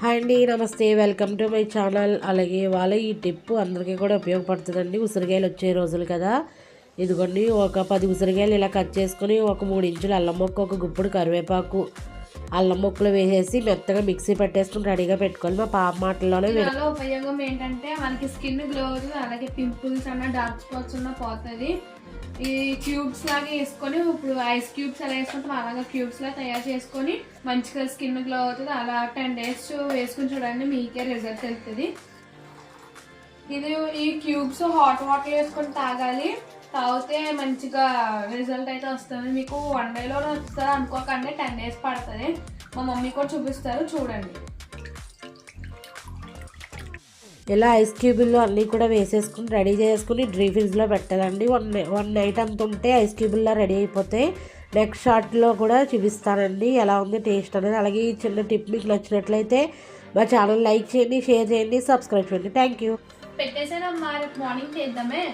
Hi అండి నమస్తే. Welcome to my channel. అలాగే వాళ్ళ ఈ టిప్ అందరికీ కూడా ఉపయోగపడుతుందండి. ఉసిరికాయలు వచ్చే రోజులు కదా. ఇదిగోండి ఒక పది ఉసిరికాయలు ఇలా కట్ చేసుకొని ఒక మూడు ఇంచులు అల్లం మొక్క ఒక గుప్పుడు కరివేపాకు అల్లం ముక్కలు వేసేసి మెత్తగా మిక్సీ పెట్టేసుకుని రెడీగా పెట్టుకోవాలి. మా పాప మాటల్లోనే ఉపయోగం ఏంటంటే మనకి స్కిన్ గ్లో అవుతుంది అలాగే పింపుల్స్ అన్న డార్క్ స్పాట్స్ ఉన్న పోతుంది ఈ క్యూబ్స్ లాగా వేసుకొని ఇప్పుడు ఐస్ క్యూబ్స్ ఎలా వేసుకుంటాం అలాగే క్యూబ్స్ లా తయారు చేసుకొని మంచిగా స్కిన్ గ్లో అవుతుంది. అలా టెన్ డేస్ వేసుకుని చూడండి మీకే రిజల్ట్ వెళ్తుంది. ఇది ఈ క్యూబ్స్ హాట్ వాటర్ వేసుకొని తాగాలి. తాగితే మంచిగా రిజల్ట్ అయితే వస్తుంది. మీకు వన్ డేలో వస్తుంది అనుకోకండి టెన్ డేస్ పడుతుంది. మా మమ్మీ కూడా చూపిస్తారు చూడండి. ఇలా ఐస్ క్యూబుల్లో అన్నీ కూడా వేసేసుకుని రెడీ చేసుకుని డ్రీ ఫ్రిడ్జ్లో పెట్టాలండి వన్ వన్ నైట్ అంత ఉంటే ఐస్ క్యూబుల్లో రెడీ అయిపోతాయి నెక్స్ట్ షార్ట్లో కూడా చూపిస్తానండి. ఎలా ఉంది టేస్ట్ అనేది. అలాగే ఈ చిన్న టిప్ మీకు నచ్చినట్లయితే మా ఛానల్ లైక్ చేయండి షేర్ చేయండి సబ్స్క్రైబ్ చేయండి. Thank you. పెట్టేసానమ్మా రేపు మార్నింగ్ చేద్దామే.